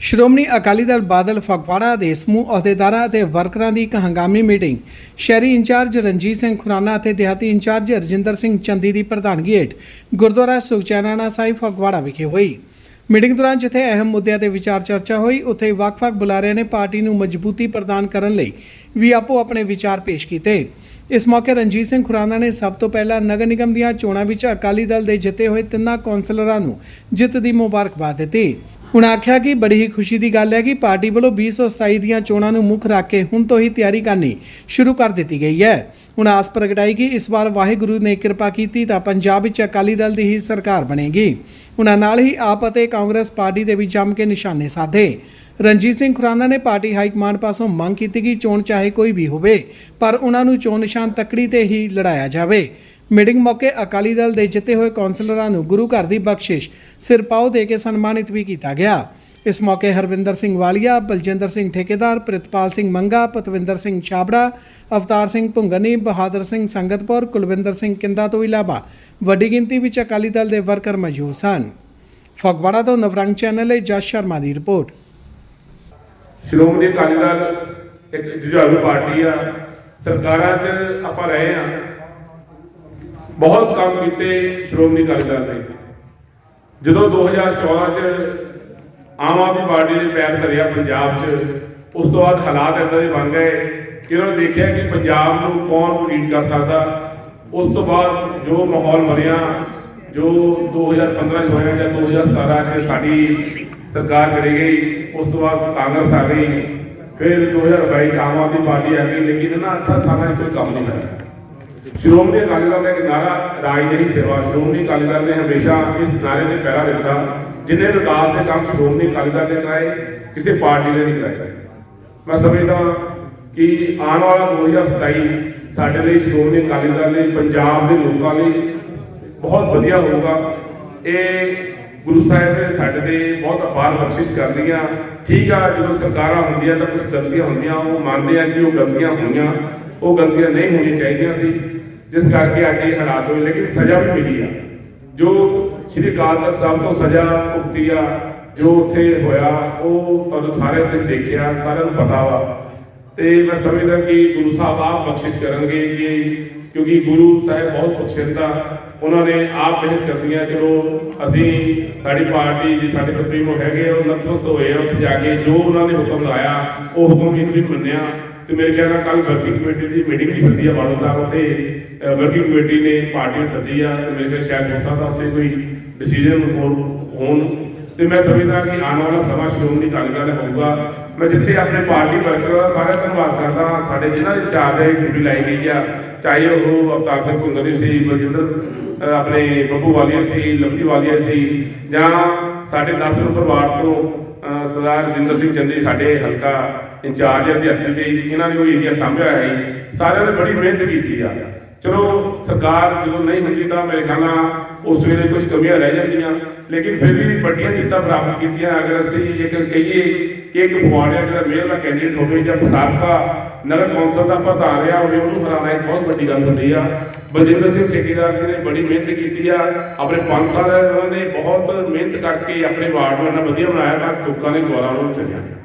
ਸ਼੍ਰੋਮਣੀ ਅਕਾਲੀ ਦਲ ਬਾਦਲ ਫਗਵਾੜਾ ਦੇ ਸਮੂਹ ਅਹੁਦੇਦਾਰਾਂ ਅਤੇ ਵਰਕਰਾਂ ਦੀ ਇੱਕ ਹੰਗਾਮੀ ਮੀਟਿੰਗ। ਸ਼ਹਿਰੀ ਇੰਚਾਰਜ ਰਣਜੀਤ ਸਿੰਘ ਖੁਰਾਨਾ ਅਤੇ ਦਿਹਾਤੀ ਇੰਚਾਰਜ ਰਜਿੰਦਰ ਸਿੰਘ ਚੰਦੀ ਦੀ ਪ੍ਰਧਾਨਗੀ ਹੇਠ ਗੁਰਦੁਆਰਾ ਸੁਖਚੈਨਾਨਾ ਸਾਹਿਬ ਫਗਵਾੜਾ ਵਿਖੇ ਹੋਈ। ਮੀਟਿੰਗ ਦੌਰਾਨ ਜਿੱਥੇ ਅਹਿਮ ਮੁੱਦਿਆਂ ਤੇ ਵਿਚਾਰ ਚਰਚਾ ਹੋਈ, ਉੱਥੇ ਵੱਖ-ਵੱਖ ਬੁਲਾਰਿਆਂ ਨੇ ਪਾਰਟੀ ਨੂੰ ਮਜ਼ਬੂਤੀ ਪ੍ਰਦਾਨ ਕਰਨ ਲਈ ਵੀ ਆਪੋ ਆਪਣੇ ਵਿਚਾਰ ਪੇਸ਼ ਕੀਤੇ। ਇਸ ਮੌਕੇ ਰਣਜੀਤ ਸਿੰਘ ਖੁਰਾਨਾ ਨੇ ਸਭ ਤੋਂ ਪਹਿਲਾਂ ਨਗਰ ਨਿਗਮ ਦੀਆਂ ਚੋਣਾਂ ਵਿੱਚ ਅਕਾਲੀ ਦਲ ਦੇ ਜਿੱਤੇ ਹੋਏ ਤਿੰਨਾਂ ਕੌਂਸਲਰਾਂ ਨੂੰ ਜਿੱਤ ਦੀ ਮੁਬਾਰਕਬਾਦ ਦਿੱਤੀ। ਉਹਨਾਂ ਆਖਿਆ ਕਿ ਬੜੀ ਹੀ ਖੁਸ਼ੀ ਦੀ ਗੱਲ ਹੈ ਕਿ ਪਾਰਟੀ ਵੱਲੋਂ 2027 ਦੀਆਂ ਚੋਣਾਂ ਨੂੰ ਮੁੱਖ ਰੱਖ ਕੇ ਹੁਣ ਤੋਂ ਹੀ ਤਿਆਰੀ ਕਰਨੀ ਸ਼ੁਰੂ ਕਰ ਦਿੱਤੀ ਗਈ ਹੈ। ਹੁਣ ਆਸ ਪ੍ਰਗਟਾਈ ਕਿ ਇਸ ਵਾਰ ਵਾਹਿਗੁਰੂ ਨੇ ਕਿਰਪਾ ਕੀਤੀ ਤਾਂ ਪੰਜਾਬ ਵਿੱਚ ਅਕਾਲੀ ਦਲ ਦੀ ਹੀ ਸਰਕਾਰ ਬਣੇਗੀ। ਉਹਨਾਂ ਨਾਲ ਹੀ ਆਪ ਅਤੇ ਕਾਂਗਰਸ ਪਾਰਟੀ ਦੇ ਵੀ ਜੰਮ ਕੇ ਨਿਸ਼ਾਨੇ ਸਾਧੇ। ਰਣਜੀਤ ਸਿੰਘ ਖੁਰਾਨਾ ਨੇ ਪਾਰਟੀ ਹਾਈ ਕਮਾਂਡ ਪਾਸੋਂ ਮੰਗ ਕੀਤੀ ਕਿ ਚੋਣ ਚਾਹੇ ਕੋਈ ਵੀ ਹੋਵੇ, ਪਰ ਉਹਨਾਂ ਨੂੰ ਚੋਣ ਨਿਸ਼ਾਨ ਤਕੜੀ ਤੇ ਹੀ ਲੜਾਇਆ ਜਾਵੇ। ਮੀਟਿੰਗ ਮੌਕੇ ਅਕਾਲੀ ਦਲ ਦੇ ਜਿੱਤੇ ਹੋਏ ਕੌਂਸਲਰਾਂ ਨੂੰ ਗੁਰੂ ਘਰ ਦੀ ਬਖਸ਼ਿਸ਼ ਸਿਰਪਾਓ ਦੇ ਕੇ ਸਨਮਾਨਿਤ ਵੀ ਕੀਤਾ ਗਿਆ। ਇਸ ਮੌਕੇ ਹਰਵਿੰਦਰ ਸਿੰਘ ਵਾਲੀਆ, ਬਲਜਿੰਦਰ ਸਿੰਘ ਠੇਕੇਦਾਰ, ਪ੍ਰਿਤਪਾਲ ਸਿੰਘ ਮੰਗਾ, ਪਤਵਿੰਦਰ ਸਿੰਘ ਛਾਬੜਾ, ਅਵਤਾਰ ਸਿੰਘ ਭੁੰਗਨੀ ਬਹਾਦਰ ਸਿੰਘ ਸੰਗਤਪੁਰ, ਕੁਲਵਿੰਦਰ ਸਿੰਘ ਕਿੰਦਾ ਤੋਂ ਇਲਾਵਾ ਵੱਡੀ ਗਿਣਤੀ ਵਿੱਚ ਅਕਾਲੀ ਦਲ ਦੇ ਵਰਕਰ ਮੌਜੂਦ ਸਨ। ਫਗਵਾੜਾ ਤੋਂ ਨਵਰੰਗ ਚੈਨਲ ਲਈ ਜਸ ਸ਼ਰਮਾ ਦੀ ਰਿਪੋਰਟ। ਸ਼੍ਰੋਮਣੀ ਅਕਾਲੀ ਦਲ ਇੱਕ ਜੁਝਾਰੂ ਪਾਰਟੀ ਆ। ਸਰਕਾਰਾਂ 'ਚ ਆਪਾਂ ਰਹੇ ਆ। ਬਹੁਤ ਕੰਮ ਕੀਤੇ ਸ਼੍ਰੋਮਣੀ ਅਕਾਲੀ ਦਲ ਨੇ। ਜਦੋਂ 2014 'ਚ ਆਮ ਆਦਮੀ ਪਾਰਟੀ ਨੇ ਪੈਰ ਧਰਿਆ ਪੰਜਾਬ 'ਚ, ਉਸ ਤੋਂ ਬਾਅਦ ਹਾਲਾਤ ਇਦਾਂ ਦੇ ਬਣ ਗਏ ਕਿ ਉਹਨਾਂ ਨੇ ਦੇਖਿਆ ਕਿ ਪੰਜਾਬ ਨੂੰ ਕੌਣ ਲੀਡ ਕਰ ਸਕਦਾ। ਉਸ ਤੋਂ ਬਾਅਦ ਜੋ ਮਾਹੌਲ ਬਣਿਆ, ਜੋ 2015 'ਚ ਹੋਇਆ ਜਾਂ 2017 'ਚ ਸਾਡੀ ਸਰਕਾਰ ਚਲੀ ਗਈ, ਉਸ ਤੋਂ ਬਾਅਦ ਕਾਂਗਰਸ ਆ ਗਈ। ਫਿਰ 2022 'ਚ ਆਮ ਆਦਮੀ ਪਾਰਟੀ ਆ ਗਈ, ਲੇਕਿਨ ਨਾ ਅੱਠਾਂ ਸਾਲਾਂ 'ਚ ਕੋਈ ਕੰਮ ਨਹੀਂ ਹੋਇਆ। ਸ਼੍ਰੋਮਣੀ ਅਕਾਲੀ ਦਲ ਦਾ ਇੱਕ ਨਾਰਾ ਰਾਜ ਦੀ ਸੇਵਾ, ਸ਼੍ਰੋਮਣੀ ਅਕਾਲੀ ਦਲ ਨੇ ਹਮੇਸ਼ਾ ਇਸ ਨਾਰੇ ਤੇ ਪਹਿਰਾ ਦਿੱਤਾ, ਜਿੰਨੇ ਵਿਕਾਸ ਦੇ ਕੰਮ ਸ਼੍ਰੋਮਣੀ ਅਕਾਲੀ ਦਲ ਨੇ ਕਰਾਏ, ਕਿਸੇ ਪਾਰਟੀ ਨੇ ਨਹੀਂ ਕਰਾਏ। ਮੈਂ ਸਮਝਦਾ ਕਿ ਆਉਣ ਵਾਲਾ 2027 ਸਾਡੇ ਲਈ ਸ਼੍ਰੋਮਣੀ ਅਕਾਲੀ ਦਲ ਲਈ, ਪੰਜਾਬ ਦੇ ਲੋਕਾਂ ਲਈ ਬਹੁਤ ਵਧੀਆ ਹੋਊਗਾ। ਇਹ ਗੁਰੂ ਸਾਹਿਬ ਨੇ ਸਾਡੇ ਤੇ ਬਹੁਤ ਅਪਾਰ ਬਖਸ਼ਿਸ਼ ਕਰ ਲਈਆਂ। ਠੀਕ ਆ, ਜਦੋਂ ਸਰਕਾਰਾਂ ਹੁੰਦੀਆਂ ਤਾਂ ਕੁਝ ਗਲਤੀਆਂ ਹੁੰਦੀਆਂ, ਉਹ ਮੰਨਦੇ ਆ ਕਿ ਉਹ ਗਲਤੀਆਂ ਹੋਈਆਂ, ਉਹ ਗਲਤੀਆਂ ਨਹੀਂ ਹੋਣੀਆਂ ਚਾਹੀਦੀਆਂ ਸੀ। ਜਿਸ ਕਰਕੇ ਅੱਜ ਇਹ ਹਾਲਾਤ ਹੋਏ, ਲੇਕਿਨ ਸਜ਼ਾ ਵੀ ਮਿਲੀ ਆ। ਜੋ ਸ਼੍ਰੀ ਅਕਾਲ ਤਖਤ ਸਾਹਿਬ ਤੋਂ ਸਜ਼ਾ ਭੁਗਤੀ ਆ, ਜੋ ਉੱਥੇ ਹੋਇਆ, ਉਹ ਤੁਹਾਨੂੰ ਸਾਰਿਆਂ ਨੇ ਦੇਖਿਆ, ਸਾਰਿਆਂ ਨੂੰ ਪਤਾ ਵਾ। ਤੇ ਮੈਂ ਸਮਝਦਾ ਕਿ ਗੁਰੂ ਸਾਹਿਬ ਆਪ ਬਖਸ਼ਿਸ਼ ਕਰਨਗੇ ਕਿ ਕਿਉਂਕਿ ਗੁਰੂ ਸਾਹਿਬ ਬਹੁਤ ਬਖਸ਼ਿੰਦਾ ਉਹਨਾਂ ਨੇ ਆਪ ਮਿਹਨਤ ਕਰਦੀਆਂ ਚਲੋ ਅਸੀਂ ਸਾਡੀ ਪਾਰਟੀ ਜੀ, ਸਾਡੇ ਸੁਪਰੀਮੋ ਹੈਗੇ ਉਹ ਨਤਮਸਤ ਹੋਏ ਆ, ਉੱਥੇ ਜਾ ਕੇ ਜੋ ਉਹਨਾਂ ਨੇ ਹੁਕਮ ਲਾਇਆ, ਉਹ ਹੁਕਮ ਇਹਨੂੰ ਵੀ ਮੰਨਿਆ। ਤੇ ਮੇਰੇ ਖਿਆਲ ਨਾਲ ਕੱਲ ਵਰਕਿੰਗ ਕਮੇਟੀ ਦੀ ਮੀਟਿੰਗ ਵੀ ਸੱਦੀ ਆ ਬਾਦਲ ਸਾਹਿਬ ਉੱਥੇ ਵਰਕਿੰਗ ਕਮੇਟੀ ਨੇ ਪਾਰਟੀ ਸੱਦੀ ਆ ਤੇ ਮੇਰੇ ਖਿਆਲ ਸ਼ਾਇਦ ਹੋ ਸਕਦਾ ਉੱਥੇ ਕੋਈ ਡਿਸੀਜਨ ਹੋਣ। ਤੇ ਮੈਂ ਸਮਝਦਾ ਕਿ ਆਉਣ ਵਾਲਾ ਸਮਾਂ ਸ਼੍ਰੋਮਣੀ ਅਕਾਲੀ ਦਲ ਹੋਊਗਾ। ਮੈਂ ਜਿੱਥੇ ਆਪਣੇ ਪਾਰਟੀ ਵਰਕਰਾਂ ਦਾ ਸਾਰਾ ਧੰਨਵਾਦ ਕਰਦਾ ਸਾਡੇ ਜਿਨ੍ਹਾਂ ਦੇ ਚਾਰ ਦੇ ਡਿਊਟੀ ਲਾਈ ਗਈ ਆ, ਚਾਹੇ ਉਹ ਅਵਤਾਰ ਸਿੰਘ ਭੁੰਦਰੀ ਸੀ, ਬਲਜਿੰਦਰ ਆਪਣੇ ਬੱਬੂ ਵਾਲੀਆ ਸੀ, ਲੰਬੀ ਵਾਲੀਆ ਸੀ, ਜਾਂ ਸਾਡੇ 10 ਨੰਬਰ ਵਾਰਡ ਤੋਂ ਸਰਦਾਰ ਰਜਿੰਦਰ ਸਿੰਘ ਚੰਦੀ ਸਾਡੇ ਹਲਕਾ ਇੰਚਾਰਜ ਅਧਿਆਪਕ ਦੇ ਇਹਨਾਂ ਨੇ ਉਹ ਏਰੀਆ ਸਾਂਭਿਆ ਹੋਇਆ ਹੈ ਸਾਰਿਆਂ ਨੇ ਬੜੀ ਮਿਹਨਤ ਕੀਤੀ ਆ। ਚਲੋ, ਸਰਕਾਰ ਜਦੋਂ ਨਹੀਂ ਹੁੰਦੀ ਤਾਂ ਮੇਰੇ ਖਿਆਲ ਨਾਲ ਉਸ ਵੇਲੇ ਕੁਝ ਕਮੀਆਂ ਰਹਿ ਜਾਂਦੀਆਂ। ਲੇਕਿਨ ਫਿਰ ਵੀ ਵੱਡੀਆਂ ਜਿੱਤਾਂ ਪ੍ਰਾਪਤ ਕੀਤੀਆਂ। ਅਗਰ ਅਸੀਂ ਜੇਕਰ ਕਹੀਏ ਕਿ ਇੱਕ ਫੁਆੜਿਆ ਜਿਹੜਾ ਮੇਅਰ ਦਾ ਕੈਂਡੀਡੇਟ ਹੋਵੇ ਜਾਂ ਸਾਬਕਾ ਨਗਰ ਕੌਂਸਲ ਦਾ ਪ੍ਰਧਾਨ ਰਿਹਾ ਹੋਵੇ ਉਹਨੂੰ ਹਰਾਉਣਾ ਇੱਕ ਬਹੁਤ ਵੱਡੀ ਗੱਲ ਹੁੰਦੀ ਆ। ਬਲਜਿੰਦਰ ਸਿੰਘ ਠੇਕੇਦਾਰ ਜੀ ਨੇ ਬੜੀ ਮਿਹਨਤ ਕੀਤੀ ਆ। ਆਪਣੇ 5 ਸਾਲ ਉਹਨਾਂ ਨੇ ਬਹੁਤ ਮਿਹਨਤ ਕਰਕੇ ਆਪਣੇ ਵਾਰਡ ਨੂੰ ਇੰਨਾ ਵਧੀਆ ਬਣਾਇਆ ਤਾਂ ਲੋਕਾਂ ਨੇ ਦੁਆਰਾ ਉਹਨੂੰ ਚੁਣਿਆ।